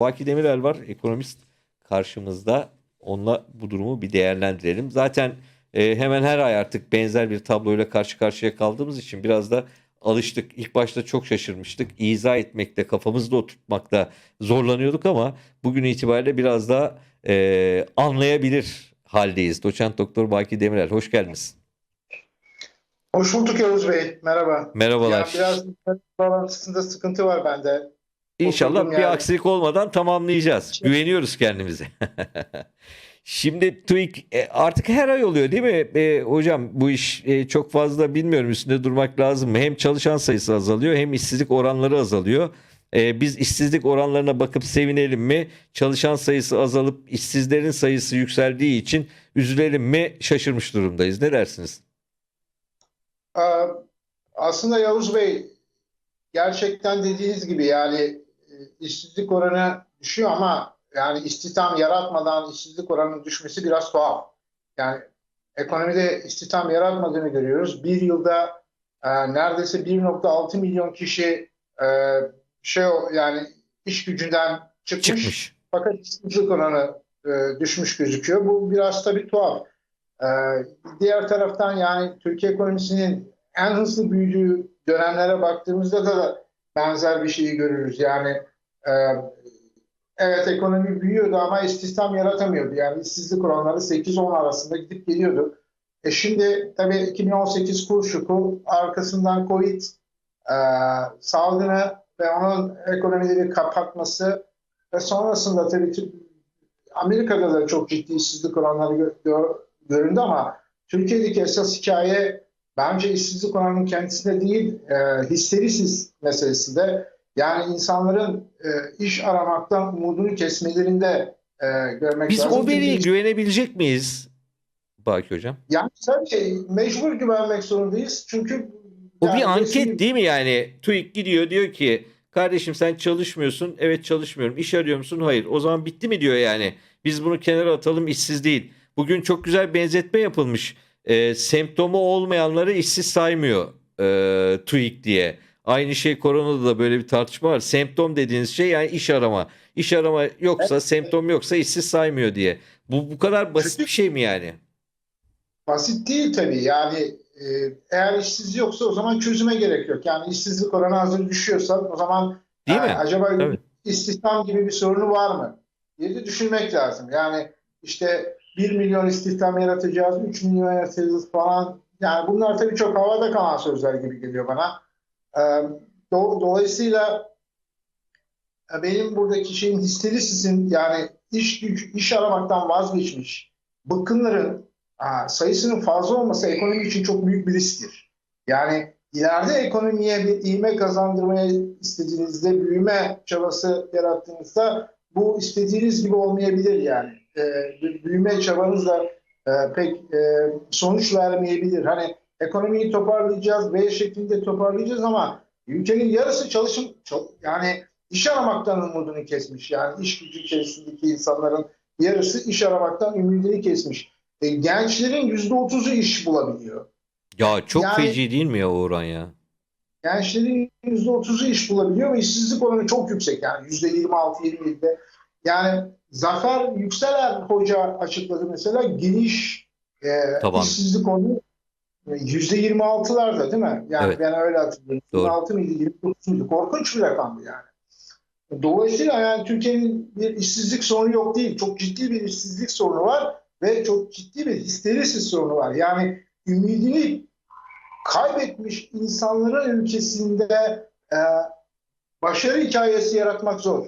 Baki Demirel var, ekonomist karşımızda. Onunla bu durumu bir değerlendirelim. Zaten e, hemen her ay artık benzer bir tabloyla karşı karşıya kaldığımız için biraz da alıştık. İlk başta çok şaşırmıştık. İzah etmekte, kafamızda oturtmakta zorlanıyorduk ama bugün itibariyle biraz da e, anlayabilir haldeyiz. Doçent Doktor Baki Demirel, hoş geldiniz. Hoş bulduk Yavuz Bey. Merhaba. Merhabalar. Ya biraz bağlantısında sıkıntı var bende. İnşallah bir yani. aksilik olmadan tamamlayacağız. Güveniyoruz kendimize. Şimdi TÜİK e, artık her ay oluyor değil mi? E, hocam bu iş e, çok fazla bilmiyorum üstünde durmak lazım mı? Hem çalışan sayısı azalıyor hem işsizlik oranları azalıyor. E, biz işsizlik oranlarına bakıp sevinelim mi? Çalışan sayısı azalıp işsizlerin sayısı yükseldiği için üzülelim mi? Şaşırmış durumdayız. Ne dersiniz? Aa, Aslında Yavuz Bey gerçekten dediğiniz gibi yani işsizlik oranı düşüyor ama yani istihdam yaratmadan işsizlik oranının düşmesi biraz tuhaf. Yani ekonomide istihdam yaratmadığını görüyoruz. Bir yılda e, neredeyse 1.6 milyon kişi e, şey yani iş gücünden çıkmış. Çıkmış. Fakat işsizlik oranı e, düşmüş gözüküyor. Bu biraz tabii tuhaf. E, diğer taraftan yani Türkiye ekonomisinin en hızlı büyüdüğü dönemlere baktığımızda da benzer bir şeyi görürüz. Yani e, evet ekonomi büyüyordu ama istihdam yaratamıyordu. Yani işsizlik oranları 8-10 arasında gidip geliyordu. E şimdi tabii 2018 kur şoku arkasından Covid e, salgını ve onun ekonomileri kapatması ve sonrasında tabii ki Amerika'da da çok ciddi işsizlik oranları gö- gö- göründü ama Türkiye'deki esas hikaye bence işsizlik oranının kendisinde değil, e, histerisiz meselesinde. Yani insanların e, iş aramaktan umudunu kesmelerinde e, görmek Biz lazım. o veriye Çünkü- güvenebilecek miyiz? Baki Hocam. Yani tabii mecbur güvenmek zorundayız. Çünkü O yani bir anket resmi- değil mi yani? TÜİK gidiyor diyor ki kardeşim sen çalışmıyorsun. Evet çalışmıyorum. İş arıyor musun? Hayır. O zaman bitti mi diyor yani. Biz bunu kenara atalım işsiz değil. Bugün çok güzel benzetme yapılmış. Ee, semptomu olmayanları işsiz saymıyor e, TÜİK diye. Aynı şey koronada da böyle bir tartışma var. Semptom dediğiniz şey yani iş arama. İş arama yoksa, semptom yoksa işsiz saymıyor diye. Bu bu kadar basit bir şey mi yani? Basit değil tabii. Yani e, eğer işsiz yoksa o zaman çözüme gerek yok. Yani işsizlik oranı hazır düşüyorsa o zaman Değil e, mi? acaba Tabii. istihdam gibi bir sorunu var mı? diye de düşünmek lazım. Yani işte 1 milyon istihdam yaratacağız, 3 milyon yaratacağız falan. Yani bunlar tabii çok havada kalan sözler gibi geliyor bana. E, do- dolayısıyla e, benim buradaki şeyin histerisisin yani iş iş aramaktan vazgeçmiş bıkkınların Aa, sayısının fazla olması ekonomi için çok büyük bir risktir. Yani ileride ekonomiye bir ivme kazandırmaya istediğinizde, büyüme çabası yarattığınızda bu istediğiniz gibi olmayabilir yani. Bir büyüme çabanız da e, pek e, sonuç vermeyebilir. Hani ekonomiyi toparlayacağız, B şeklinde toparlayacağız ama ülkenin yarısı çalışım, çal- yani iş aramaktan umudunu kesmiş. Yani iş gücü içerisindeki insanların yarısı iş aramaktan ümidini kesmiş. E, gençlerin yüzde otuzu iş bulabiliyor. Ya çok Yani- feci değil mi ya oran ya? Gençlerin yüzde otuzu iş bulabiliyor ve işsizlik oranı çok yüksek yani yüzde yirmi altı yirmi yedide. Yani Zafer Yükseler Hoca açıkladı mesela geniş e, Taban. işsizlik oranı yüzde yirmi altılarda değil mi? Yani Evet. ben öyle hatırlıyorum. Doğru. 26 mıydı? 29 muydu? Korkunç bir rakamdı yani. Dolayısıyla yani Türkiye'nin bir işsizlik sorunu yok değil. Çok ciddi bir işsizlik sorunu var ve çok ciddi bir histerisiz sorunu var. Yani ümidini kaybetmiş insanların ülkesinde e, başarı hikayesi yaratmak zor.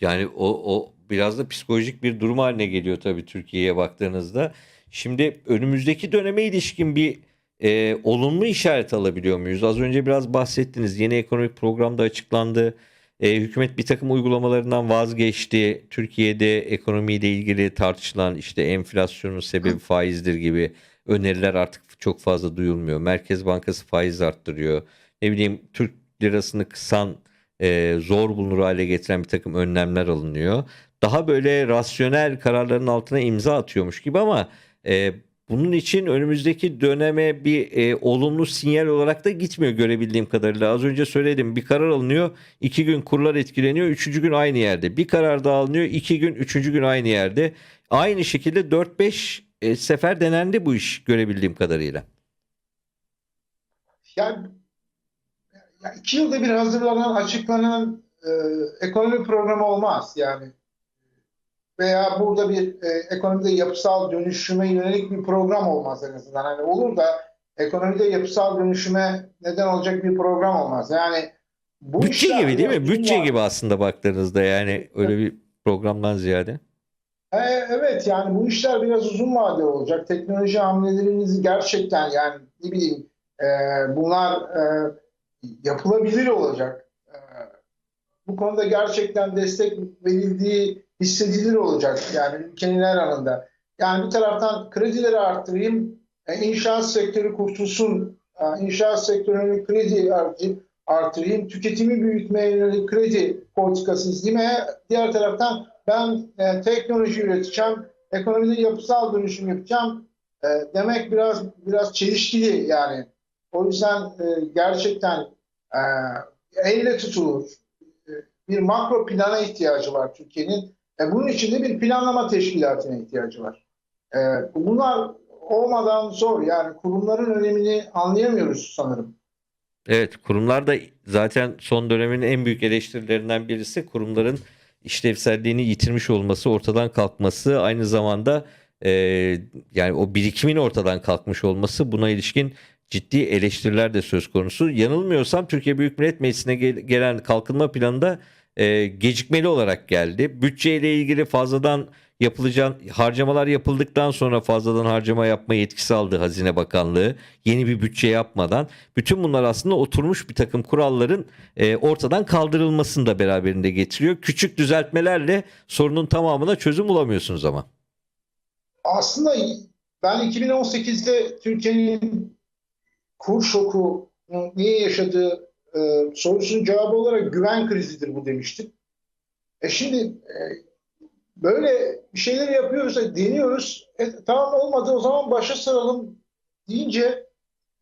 Yani o, o biraz da psikolojik bir durum haline geliyor tabii Türkiye'ye baktığınızda. Şimdi önümüzdeki döneme ilişkin bir e, olumlu işaret alabiliyor muyuz? Az önce biraz bahsettiniz. Yeni ekonomik programda açıklandı. E, hükümet bir takım uygulamalarından vazgeçti. Türkiye'de ekonomiyle ilgili tartışılan işte enflasyonun sebebi faizdir gibi öneriler artık çok fazla duyulmuyor. Merkez Bankası faiz arttırıyor. Ne bileyim Türk lirasını kısan e, zor bulunur hale getiren bir takım önlemler alınıyor. Daha böyle rasyonel kararların altına imza atıyormuş gibi ama e, bunun için önümüzdeki döneme bir e, olumlu sinyal olarak da gitmiyor görebildiğim kadarıyla. Az önce söyledim bir karar alınıyor, iki gün kurlar etkileniyor, üçüncü gün aynı yerde. Bir karar daha alınıyor, iki gün, üçüncü gün aynı yerde. Aynı şekilde 4-5 e, sefer denendi bu iş görebildiğim kadarıyla. Yani, ya iki yılda bir hazırlanan, açıklanan e, ekonomi programı olmaz. Yani veya burada bir e, ekonomide yapısal dönüşüme yönelik bir program olmaz en azından. Hani olur da ekonomide yapısal dönüşüme neden olacak bir program olmaz. Yani bu Bütçe işler gibi değil mi? Bütçe vadeli. gibi aslında baktığınızda yani öyle bir programdan ziyade. E, Evet yani bu işler biraz uzun vadeli olacak. Teknoloji hamlelerinizi gerçekten yani ne bileyim e, bunlar e, yapılabilir olacak. E, bu konuda gerçekten destek verildiği hissedilir olacak yani ülkenin her alanında. Yani bir taraftan kredileri arttırayım, e, inşaat sektörü kurtulsun, e, inşaat sektörünün kredi artırayım, tüketimi büyütmeye yönelik kredi politikası izlemeye, diğer taraftan ben e, teknoloji üreteceğim, ekonomide yapısal dönüşüm yapacağım demek biraz biraz çelişkili yani. O yüzden gerçekten elle tutulur bir makro plana ihtiyacı var Türkiye'nin. E, bunun için de bir planlama teşkilatına ihtiyacı var. E, bunlar olmadan zor yani kurumların önemini anlayamıyoruz sanırım. Evet, kurumlar da zaten son dönemin en büyük eleştirilerinden birisi kurumların işlevselliğini yitirmiş olması, ortadan kalkması, aynı zamanda e, yani o birikimin ortadan kalkmış olması buna ilişkin ciddi eleştiriler de söz konusu. Yanılmıyorsam Türkiye Büyük Millet Meclisi'ne gel- gelen kalkınma planında e, gecikmeli olarak geldi. Bütçeyle ilgili fazladan yapılacak harcamalar yapıldıktan sonra fazladan harcama yapma yetkisi aldı Hazine Bakanlığı. Yeni bir bütçe yapmadan. Bütün bunlar aslında oturmuş bir takım kuralların e, ortadan kaldırılmasını da beraberinde getiriyor. Küçük düzeltmelerle sorunun tamamına çözüm bulamıyorsunuz ama. Aslında ben 2018'de Türkiye'nin kur şoku niye yaşadığı e, sorusunun cevabı olarak güven krizidir bu demiştim. E şimdi e, böyle bir şeyler yapıyoruz, deniyoruz. E, tamam olmadı o zaman başa saralım deyince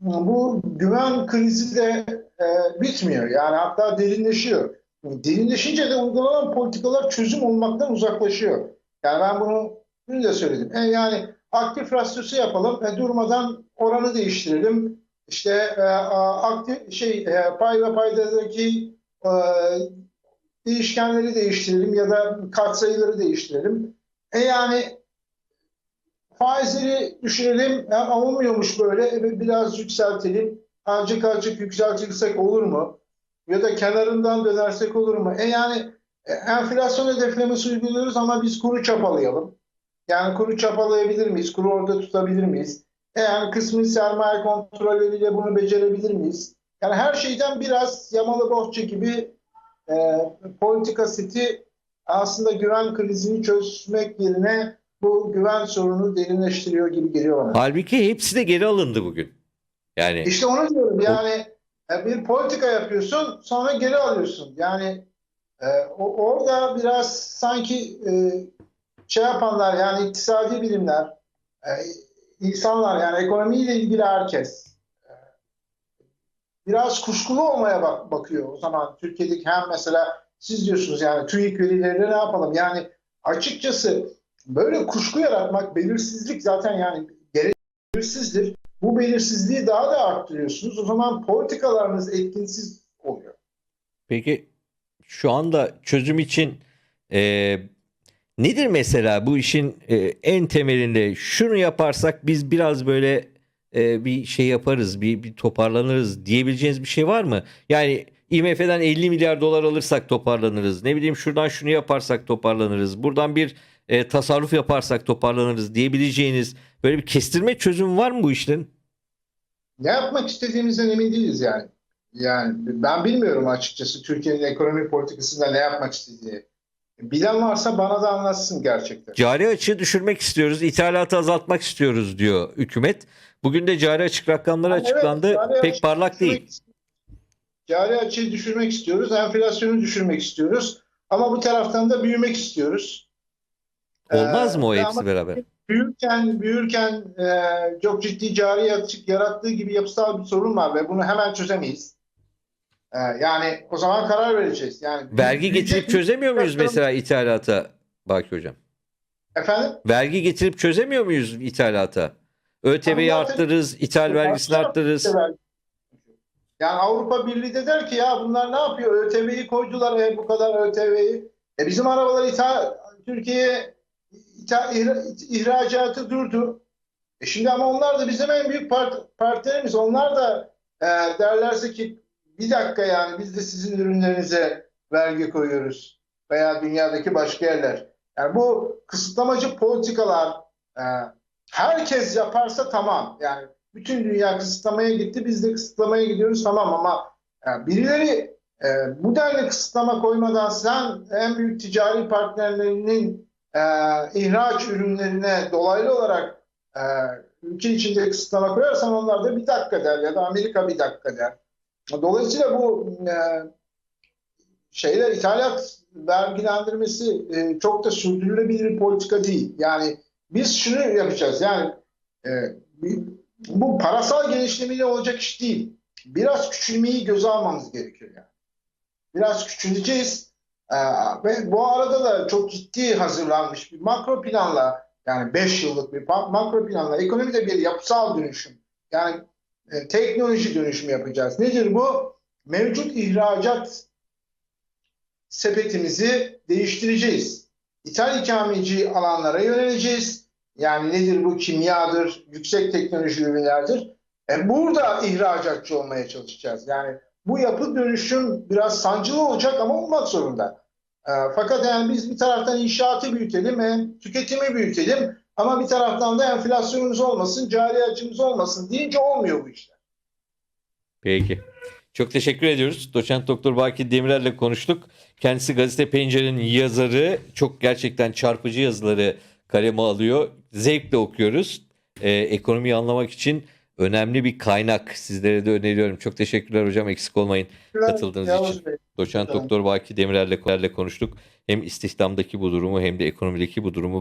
bu güven krizi de e, bitmiyor. Yani hatta derinleşiyor. Derinleşince de uygulanan politikalar çözüm olmaktan uzaklaşıyor. Yani ben bunu dün de söyledim. E, yani aktif rasyosu yapalım, e, durmadan oranı değiştirelim. İşte e, aktif şey e, pay ve paydadaki e, değişkenleri değiştirelim ya da katsayıları değiştirelim. E yani faizleri düşürelim. E, olmuyormuş böyle. E, biraz yükseltelim. Azıcık azıcık yükseltirsek olur mu? Ya da kenarından dönersek olur mu? E yani e, enflasyon hedeflemesi uyguluyoruz ama biz kuru çapalayalım. Yani kuru çapalayabilir miyiz? Kuru orada tutabilir miyiz? Yani kısmi sermaye kontrolleriyle bunu becerebilir miyiz? Yani her şeyden biraz yamalı bohça gibi e, politika seti aslında güven krizini çözmek yerine bu güven sorunu derinleştiriyor gibi geliyor bana. Halbuki hepsi de geri alındı bugün. Yani İşte onu diyorum yani e, bir politika yapıyorsun sonra geri alıyorsun. Yani e, orada biraz sanki e, şey yapanlar yani iktisadi bilimler, e, insanlar yani ekonomiyle ilgili herkes e, biraz kuşkulu olmaya bak bakıyor o zaman Türkiye'deki hem mesela siz diyorsunuz yani TÜİK verileriyle ne yapalım yani açıkçası böyle kuşku yaratmak belirsizlik zaten yani belirsizdir. Bu belirsizliği daha da arttırıyorsunuz. O zaman politikalarınız etkinsiz oluyor. Peki şu anda çözüm için e, nedir mesela bu işin e, en temelinde şunu yaparsak biz biraz böyle e, bir şey yaparız, bir, bir toparlanırız diyebileceğiniz bir şey var mı? Yani IMF'den 50 milyar dolar alırsak toparlanırız. Ne bileyim şuradan şunu yaparsak toparlanırız. Buradan bir e, tasarruf yaparsak toparlanırız diyebileceğiniz böyle bir kestirme çözüm var mı bu işlerin? Ne yapmak istediğimizden emin değiliz yani. Yani ben bilmiyorum açıkçası Türkiye'nin ekonomi politikasında ne yapmak istediğini. Bilen varsa bana da anlatsın gerçekten. Cari açığı düşürmek istiyoruz, ithalatı azaltmak istiyoruz diyor hükümet. Bugün de cari açık rakamları Evet, açıklandı. cari Pek parlak değil. Cari açığı düşürmek istiyoruz, enflasyonu düşürmek istiyoruz. Ama bu taraftan da büyümek istiyoruz. Olmaz Ee, mı o hepsi beraber? büyürken büyürken e, çok ciddi cari açık yarattığı gibi yapısal bir sorun var ve bunu hemen çözemeyiz. E, yani o zaman karar vereceğiz. Yani Vergi getirip mi? çözemiyor muyuz mesela ithalata Baki Hocam? Efendim? Vergi getirip çözemiyor muyuz ithalata? ÖTV'yi arttırırız, ithal vergisini arttırırız. Yani Avrupa Birliği de der ki ya bunlar ne yapıyor? ÖTV'yi koydular e, bu kadar ÖTV'yi. E bizim arabalar ithal, Türkiye'ye ihracatı durdu. E şimdi ama onlar da bizim en büyük part- partnerimiz. Onlar da e, derlerse ki bir dakika yani biz de sizin ürünlerinize vergi koyuyoruz. Veya dünyadaki başka yerler. Yani bu kısıtlamacı politikalar e, herkes yaparsa tamam. Yani bütün dünya kısıtlamaya gitti. Biz de kısıtlamaya gidiyoruz tamam ama e, birileri e, bu denli kısıtlama koymadan sen en büyük ticari partnerlerinin e, ihraç ürünlerine dolaylı olarak e, ülke içinde kısıtlama koyarsan onlar da bir dakika der ya da Amerika bir dakika der. Dolayısıyla bu e, şeyler ithalat vergilendirmesi e, çok da sürdürülebilir bir politika değil. Yani biz şunu yapacağız yani e, bu parasal genişlemeyle olacak iş değil. Biraz küçülmeyi göze almamız gerekiyor yani. Biraz küçüleceğiz. Ee, ve bu arada da çok ciddi hazırlanmış bir makro planla yani 5 yıllık bir makro planla ekonomide bir yapısal dönüşüm yani e, teknoloji dönüşümü yapacağız. Nedir bu? Mevcut ihracat sepetimizi değiştireceğiz. İthal ikameci alanlara yöneleceğiz. Yani nedir bu? Kimyadır, yüksek teknoloji ürünlerdir. E burada ihracatçı olmaya çalışacağız. Yani bu yapı dönüşüm biraz sancılı olacak ama olmak zorunda. E, fakat yani biz bir taraftan inşaatı büyütelim, hem tüketimi büyütelim ama bir taraftan da enflasyonumuz olmasın, cari açımız olmasın deyince olmuyor bu işler. Peki. Çok teşekkür ediyoruz. Doçent Doktor Baki Demirel'le konuştuk. Kendisi Gazete Pencere'nin yazarı. Çok gerçekten çarpıcı yazıları kaleme alıyor. Zevkle okuyoruz. Ee, ekonomiyi anlamak için önemli bir kaynak. Sizlere de öneriyorum. Çok teşekkürler hocam. Eksik olmayın. Katıldığınız Yavuz için. Bey. Doçent. Doktor Baki Demirel'le konuştuk. Hem istihdamdaki bu durumu hem de ekonomideki bu durumu